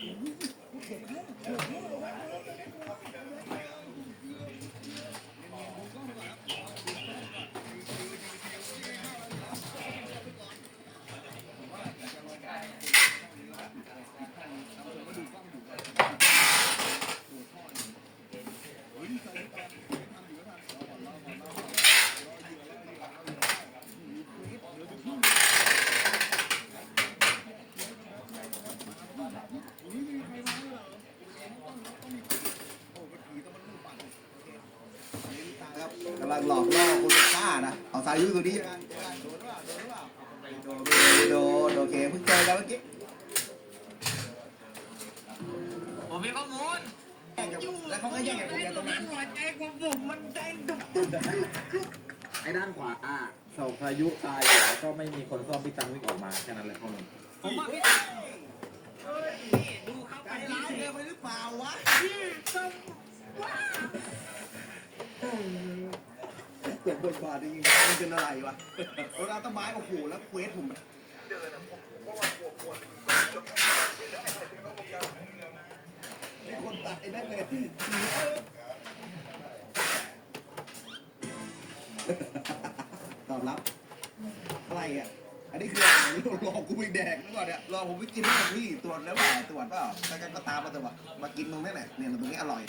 ค กำลังหลอกล่อคนจะฆ่านะ เอาสายยุตัวนี้โดนหรือเปล่าโดนหรือเปล่าโดนโดนโอเคเพิ่งเจอกันเมื่อกี้ผมมีข้อมูลแล้วเขาก็แย่งกับผมกันตรงนั้นหัวใจของผมมันใจดุกดุกไอ้ด้านขวาอะเสาพายุตายอยู่แล้วก็ไม่มีคนซ่อมพี่ตังวิ่งออกมาแค่นั้นแหละข้อมูลผมว่าพี่เฮ้ยนี่ดูเข้าไปใจนี่ร้ายเกินไปหรือเปล่าวะพี่ต้องว้า เปิดบทบาทจริงๆมันเป็นอะไรวะเวลาต้นไม้โอ้โหแล้วเควสผมมีคนตัดไอ้นั่นเลยตอบรับ อะไรอะ อันนี้คืออะไรรอกูไปแดกนึกก่อนเนี่ยรอผมไปกินให้พี่ตรวจแล้วเปล่าตรวจเปล่าแล้วกันก็ตามมาแต่ว่ามากินตรงนี้แหละเนี่ยตรงนี้อร่อย